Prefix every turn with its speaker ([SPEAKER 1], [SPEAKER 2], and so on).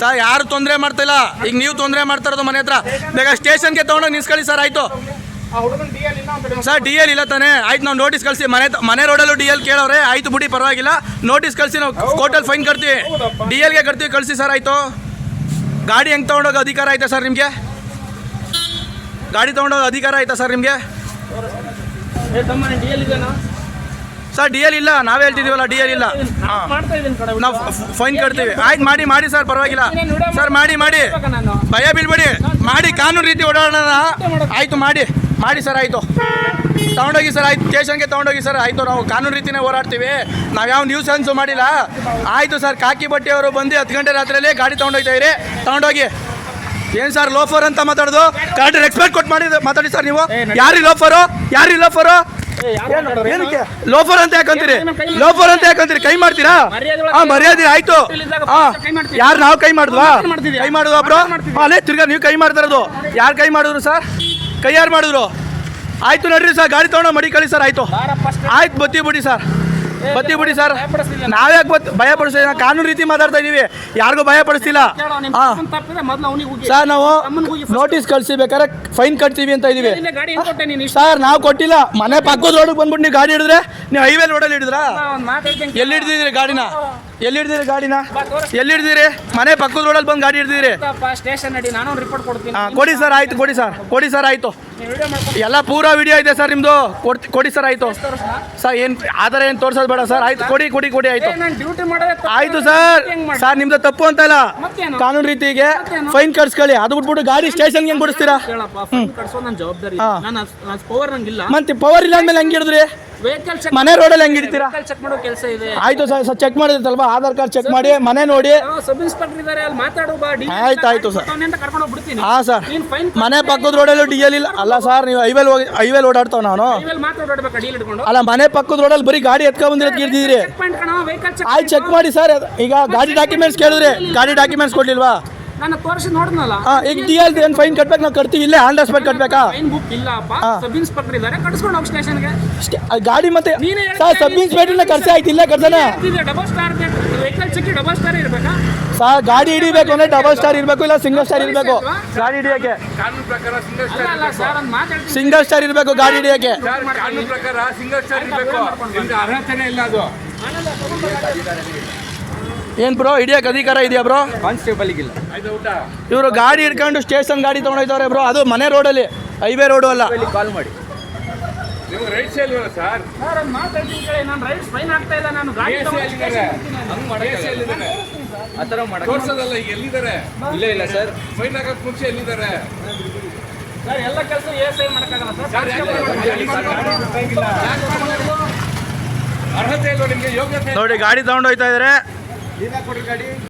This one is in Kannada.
[SPEAKER 1] ಸರ್ ಯಾರು ತೊಂದರೆ ಮಾಡ್ತಿಲ್ಲ? ಈಗ ನೀವು ತೊಂದರೆ ಮಾಡ್ತಾ ಇರೋದು ಮನೆ ಹತ್ರ. ಬೇಗ ಸ್ಟೇಷನ್ಗೆ ತೊಗೊಂಡೋಗಿ ನಿಲ್ಸ್ಕೊಳ್ಳಿ ಸರ್ ಆಯಿತು. ಸರ್ ಡಿ ಎಲ್ ಇಲ್ಲ ತಾನೆ. ಆಯ್ತು ನಾವು ನೋಟಿಸ್ ಕಳಿಸಿ. ಮನೆ ಮನೆ ರೋಡಲ್ಲೂ ಡಿ ಎಲ್ ಕೇಳೋರೆ ಆಯ್ತು ಬಿಡಿ ಪರವಾಗಿಲ್ಲ. ನೋಟಿಸ್ ಕಳಿಸಿ ನಾವು ಕೋರ್ಟಲ್ಲಿ ಫೈನ್ ಕಟ್ತೀವಿ. ಡಿ ಎಲ್ಗೆ ಕಟ್ತೀವಿ ಕಳಿಸಿ ಸರ್ ಆಯಿತು. ಗಾಡಿ ಹೆಂಗೆ ತೊಗೊಂಡೋಗೋ ಅಧಿಕಾರ ಆಯ್ತಾ ಸರ್ ನಿಮಗೆ? ಗಾಡಿ ತೊಗೊಂಡೋಗೋ ಅಧಿಕಾರ ಆಯ್ತಾ ಸರ್ ನಿಮಗೆ? ಸರ್ ಡಿ ಎಲ್ ಇಲ್ಲ. ನಾವೇ ಹೇಳ್ತಿದ್ದೀವಲ್ಲ ಡಿ ಎಲ್ ಇಲ್ಲ. ನಾವು ಫೈನ್ ಕಟ್ತೀವಿ. ಆಯ್ತು ಮಾಡಿ ಮಾಡಿ ಸರ್ ಪರವಾಗಿಲ್ಲ. ಸರ್ ಮಾಡಿ. ಮಾಡಿ ಭಯ ಬೀಳ್ಬೇಡಿ. ಮಾಡಿ ಕಾನೂನು ರೀತಿ ಓಡಾಡೋಣ. ಆಯಿತು ಮಾಡಿ. ಮಾಡಿ ಸರ್ ಆಯಿತು. ತಗೊಂಡೋಗಿ ಸರ್ ಆಯ್ತು. ಸ್ಟೇಷನ್ಗೆ ತೊಗೊಂಡೋಗಿ ಸರ್ ಆಯಿತು. ನಾವು ಕಾನೂನು ರೀತಿನೇ ಓಡಾಡ್ತೀವಿ ನಾವು ಯಾವ ನ್ಯೂಸ್ ಅನ್ಸು ಮಾಡಿಲ್ಲ. ಆಯಿತು ಸರ್ ಕಾಕಿ ಬಟ್ಟೆ ಅವರು ಬಂದು ಹತ್ತು ಗಂಟೆ ರಾತ್ರಿಯಲ್ಲಿ ಗಾಡಿ ತೊಗೊಂಡೋಗ್ತಾ ಇರಿ. ತೊಗೊಂಡೋಗಿ. ಏನು ಸರ್ ಲೋಫರ್ ಅಂತ ಮಾತಾಡೋದು? ಕರೆಕ್ಟ್ ರೆಸ್ಪೆಕ್ಟ್ ಕೊಟ್ಟು ಮಾಡಿ ಮಾತಾಡಿ ಸರ್ ನೀವು. ಯಾರಿ ಲೋಫರು? ಯಾರಿ ಲೋಫರು? ಏನಕ್ಕೆ? ಲೋಫರ್ ಅಂತ ಯಾಕಂತೀರಿ? ಲೋಫರ್ ಅಂತ ಯಾಕಂತೀರಿ? ಕೈ ಮಾಡ್ತೀರಾ? ಹಾ ಮರ್ಯಾದೆ ಆಯ್ತು. ಯಾರು ನಾವು ಕೈ ಮಾಡಿದ್ವಾ? ಕೈ ಮಾಡುದು ಬ್ರೋ? ಅಲ್ಲೇ ತಿರ್ಗಾ ನೀವು ಕೈ ಮಾಡ್ತಾ ಇರೋದು. ಯಾರು ಕೈ ಮಾಡಿದ್ರು ಸರ್? ಕೈ ಯಾರು ಮಾಡಿದ್ರು? ಆಯ್ತು ನಡ್ರಿ ಸರ್ ಗಾಡಿ ತಗೊಂಡು ಮಡಿ ಕಳಿ ಸರ್ ಆಯ್ತು. ಆಯ್ತು ಬತ್ತಿ ಬಿಡಿ ಸರ್. ಬತ್ತಿ ಬಿಡಿ ಸರ್. ನಾವ್ಯಾಕೆ ಬತ್ ಭಯ ಪಡಿಸ್ತೀವಿ ನಾವು ಕಾನೂನು ರೀತಿ ಮಾತಾಡ್ತಾ ಇದೀವಿ. ಯಾರಿಗೂ ಭಯ ಪಡಿಸ್ತಿಲ್ಲ. ಸರ್ ನಾವು ನೋಟಿಸ್ ಕಳ್ಸಿ ಬೇಕಾದ್ರೆ ಫೈನ್ ಕಟ್ತೀವಿ ಅಂತ ಇದೀವಿ. ಸರ್ ನಾವು ಕೊಟ್ಟಿಲ್ಲ. ಮನೆ ಪಕ್ಕದ ರೋಡಿಗೆ ಬಂದ್ಬಿಟ್ಟು ನೀವು ಗಾಡಿ ಹಿಡಿದ್ರೆ ನೀವು ಹೈವೇ ರೋಡಲ್ಲಿ ಹಿಡಿದ್ರಾ? ಎಲ್ಲಿ ಹಿಡ್ದಿದ್ರಿ ಗಾಡಿನ? ಎಲ್ಲಿ ಹಿಡ್ದಿರಿ ಗಾಡಿನ? ಎಲ್ಲಿ ಹಿಡ್ದಿರಿ ಮನೆ ಪಕ್ಕದ ರೋಡಲ್ಲಿ ಬಂದು ಗಾಡಿ ಹಿಡ್ದಿರಿ
[SPEAKER 2] ಸ್ಟೇಷನ್ ನಡಿ ನಾನು ರಿಪೋರ್ಟ್ ಕೊಡ್ತೀನಿ.
[SPEAKER 1] ಹಾಂ ಕೊಡಿ ಸರ್ ಆಯ್ತು ಕೊಡಿ ಸರ್. ಕೊಡಿ ಸರ್ ಆಯ್ತು. ಎಲ್ಲ ಪೂರಾ ವಿಡಿಯೋ ಇದೆ ಸರ್ ನಿಮ್ಮದು ಕೊಡ್ತಿ ಕೊಡಿ ಸರ್ ಆಯ್ತು. ಸರ್ ಏನು ಆದರೆ ಏನು ತೋರಿಸೋದು ಬೇಡ ಸರ್. ಆಯ್ತು ಕೊಡಿ ಕೊಡಿ ಕೊಡಿ ಆಯ್ತು. ಆಯ್ತು ಸರ್. ಸರ್ ನಿಮ್ದು ತಪ್ಪು ಅಂತ ಇಲ್ಲ ಕಾನೂನು ರೀತಿಗೆ ಫೈನ್ ಕಟ್ಸ್ಕೊಳ್ಳಿ. ಅದು ಬಿಟ್ಬಿಟ್ಟು ಗಾಡಿ ಸ್ಟೇಷನ್ಗೆ ಹೆಂಗೆ ಬಿಡಿಸ್ತೀರಾ? ಮತ್ತೆ ಪವರ್ ಇಲ್ಲ ಅಂದ್ಮೇಲೆ ಹೆಂಗೆ ಹಿಡಿದ್ರಿ?
[SPEAKER 2] ವೆಹಿಕಲ್ ಚೆಕ್
[SPEAKER 1] ಮನೆ ರೋಡಲ್ಲಿ ಹೆಂಗೆ ಇಡ್ತೀರಾ?
[SPEAKER 2] ಚೆಕ್ ಮಾಡೋ ಕೆಲಸ ಇದೆ.
[SPEAKER 1] ಆಯ್ತು ಸರ್ ಸರ್ ಚೆಕ್ ಮಾಡಿದ್ರಲ್ವಾ? ಆಧಾರ್ ಕಾರ್ಡ್ ಚೆಕ್ ಮಾಡಿ ಮನೆ ನೋಡಿ.
[SPEAKER 2] ಸಬ್ ಇನ್ಸ್ಪೆಕ್ಟರ್ ಇದಾರೆ ಅಲ್ಲಿ ಮಾತಾಡು ಬಾ ಡಿ
[SPEAKER 1] ಆಯ್ತು, ಆಯ್ತು ಸರ್.
[SPEAKER 2] ಕರ್ಕೊಂಡು ಹೋಗ್ಬಿಡ್ತೀನಿ.
[SPEAKER 1] ಹಾ ಸರ್.
[SPEAKER 2] ಫೈನ್
[SPEAKER 1] ಮನೆ ಪಕ್ಕದ ರೋಡಲ್ಲೂ ಡಿ ಎಲ್ ಇಲ್ಲ. ಅಲ್ಲ ಸರ್ ನೀವು ಹೈವೇಲ್ ಹೋಗಿ ಹೈವೇಲ್ ಓಡಾಡ್ತಾವ ನಾನು.
[SPEAKER 2] ಇವೆಲ್ಲ ಮಾತಾಡ್ಬೇಕಾ ಡಿಎಲ್ ಇಟ್ಕೊಂಡು.
[SPEAKER 1] ಅಲ್ಲ ಮನೆ ಪಕ್ಕದ ರೋಡಲ್ಲಿ ಬರೀ ಗಾಡಿ ಎತ್ಕೊಂಡ್ ಬಂದಿರೋದು ಇರ್ದಿದ್ದೀರಿ
[SPEAKER 2] ಚೆಕ್ ಪಾಯಿಂಟ್ ಕಣ ವೆಹಿಕಲ್ ಚೆಕ್
[SPEAKER 1] ಆಯ್ತು ಚೆಕ್ ಮಾಡಿ ಸರ್. ಈಗ ಗಾಡಿ ಡಾಕ್ಯುಮೆಂಟ್ಸ್ ಕೇಳಿದ್ರಿ. ಗಾಡಿ ಡಾಕ್ಯುಮೆಂಟ್ಸ್ ಕೊಡ್ಲಿಲ್ವಾ?
[SPEAKER 2] ನಾನು ತೋರಿಸಿ ನೋಡಿದ್ನಲ್ಲ.
[SPEAKER 1] ಈಗ ಟಿ ಎಲ್ ಏನು ಫೈನ್ ಕಟ್ಬೇಕು ನಾವು ಕಟ್ತೀವಿ. ಇಲ್ಲೇ ಆನ್ ಸ್ಪಾಟ್ ಕಟ್ಬೇಕಾ?
[SPEAKER 2] ಫೈನ್ ಬುಕ್ ಇಲ್ಲಪ್ಪ ಸಬ್ ಇನ್ಸ್ಪೆಕ್ಟರ್ ಇದ್ದಾರೆ ಕಟ್ಸ್ಕೊಂಡು ಹೋಗಿ ಸ್ಟೇಷನ್ಗೆ
[SPEAKER 1] ಅಷ್ಟೇ. ಆ ಗಾಡಿ ಮತ್ತೆ
[SPEAKER 2] ನೀನೇ ಹೇಳ್ತಾ
[SPEAKER 1] ಸರ್ ಸಬ್ ಇನ್ಸ್ಪೆಕ್ಟರ್ನ ಕರ್ಸಿ ಆಯ್ತು ಇಲ್ಲೇ ಕರ್ಸೋಣ?
[SPEAKER 2] Double star vehicle check double star ಇರ್ಬೇಕಾ?
[SPEAKER 1] Sir ಗಾಡಿ ಹಿಡಿಬೇಕು ಅಂದ್ರೆ ಡಬಲ್ ಸ್ಟಾರ್ ಇರಬೇಕು ಇಲ್ಲ ಸಿಂಗಲ್ ಸ್ಟಾರ್ ಇರಬೇಕು? ಗಾಡಿ ಹಿಡಿಯಕ್ಕೆ.
[SPEAKER 3] ಕಾನೂನು ಪ್ರಕಾರ ಸಿಂಗಲ್
[SPEAKER 2] ಅಲ್ಲ
[SPEAKER 3] ಸ್ಟಾರ್
[SPEAKER 2] ಅಲ್ಲ ಸರ್ ಮಾತಾಡ್ತೀನಿ
[SPEAKER 1] ಸಿಂಗಲ್ ಸ್ಟಾರ್ ಇರಬೇಕು ಗಾಡಿ ಹಿಡಿಯಕ್ಕೆ.
[SPEAKER 3] ಸರ್ ಕಾನೂನು ಪ್ರಕಾರ ಸಿಂಗಲ್ ಸ್ಟಾರ್ ಇರಬೇಕು. ಅರ್ಹತೆನೇ ಇಲ್ಲ ಅದು.
[SPEAKER 1] ಏನು ಬ್ರೋ ಹಿಡಿಯೋಕೆ ಅಧಿಕಾರ ಇದೆಯಾ ಬ್ರೋ
[SPEAKER 4] ಕಾನ್ಸ್ಟೇಬಲ್ಗಿಲ್ಲ.
[SPEAKER 1] ಇವರು ಗಾಡಿ ಹಿಡ್ಕೊಂಡು ಸ್ಟೇಷನ್ ಗಾಡಿ ತೊಗೊಂಡೋಯ್ತವ್ರೆ ಬ್ರೋ ಅದು ಮನೆ ರೋಡಲ್ಲಿ ಹೈವೇ ರೋಡು ಅಲ್ಲ.
[SPEAKER 4] ಇಲ್ಲಿ ಕಾಲ್ ಮಾಡಿ.
[SPEAKER 3] ನಿಮ್ಗೆ ರೈಟ್ಸ್ ಇಲ್ವಲ್ಲ ಸರ್
[SPEAKER 2] ಸರ್ ಒಂದು ಮಾತಾಡ್ತೀನಿ ಕೇಳಿ. ನಾನು ರೈಟ್ಸ್ ಫೈನ್ ಆಗ್ತಾ
[SPEAKER 4] ಇಲ್ಲ. ಸರ್
[SPEAKER 3] ಫೈನ್ ಹಾಕಕ್ ಮುಂಚೆ ಎಲ್ಲಿದ್ದಾರೆ?
[SPEAKER 2] ಸರ್ ಎಲ್ಲ ಕೆಲಸ ಎ ಸೈ ಮಾಡೋಕ್ಕಾಗಲ್ಲ ಸರ್
[SPEAKER 3] ಸರ್ ಯಾಕೆ ಅರ್ಹತೆ ಇಲ್ವಾ ನಿಮ್ಗೆ? ಯೋಗ್ಯತೆ
[SPEAKER 1] ನೋಡಿ ಗಾಡಿ ತಗೊಂಡೋಯ್ತಾ ಇದ್ದಾರೆ
[SPEAKER 3] ಕೊಡಿ ಗಾಡಿ.